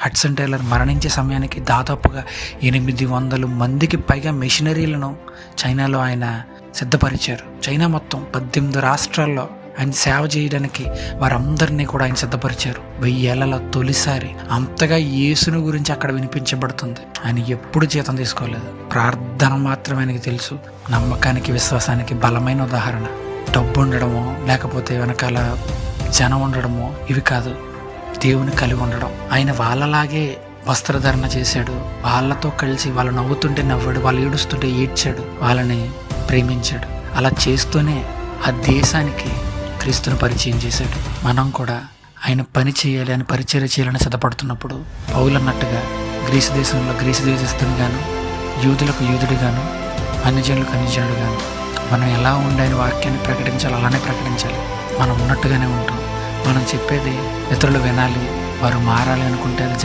Hudson tailor మరణించే సమయానికి దాదాపుగా ఎనిమిది వందల మందికి పైగా మెషినరీలను చైనాలో ఆయన సిద్ధపరిచారు. చైనా మొత్తం పద్దెనిమిది రాష్ట్రాల్లో ఆయన సేవ చేయడానికి వారందరినీ కూడా ఆయన సిద్ధపరిచారు. వెయ్యి తొలిసారి అంతగా యేసును గురించి అక్కడ వినిపించబడుతుంది. ఆయన ఎప్పుడు జీతం తీసుకోలేదు. ప్రార్థన మాత్రమే ఆయనకి తెలుసు. నమ్మకానికి విశ్వాసానికి బలమైన ఉదాహరణ. డబ్బు ఉండడమో లేకపోతే వెనకాల జనం ఉండడమో ఇవి కాదు. దేవుని కలిగి ఉండడం. ఆయన వాళ్ళలాగే వస్త్రధారణ చేశాడు. వాళ్ళతో కలిసి వాళ్ళు నవ్వుతుంటే నవ్వాడు వాళ్ళు ఏడుస్తుంటే ఏడ్చాడు వాళ్ళని ప్రేమించాడు. అలా చేస్తూనే ఆ దేశానికి క్రీస్తుని పరిచయం చేశాడు. మనం కూడా ఆయన పని చేయాలి అని పరిచయం చేయాలని సిద్ధపడుతున్నప్పుడు పౌలన్నట్టుగా గ్రీసు దేశంలో గ్రీసు దేశస్తునిగాను యూదులకు యూదుడిగాను అన్యజనులకు అన్యజనుడుగాను మనం ఎలా ఉండాలని వాక్యాన్ని ప్రకటించాలి అలానే ప్రకటించాలి. మనం ఉన్నట్టుగానే ఉంటాం. మనం చెప్పేది ఇతరులు వినాలి వారు మారాలి అనుకుంటే అది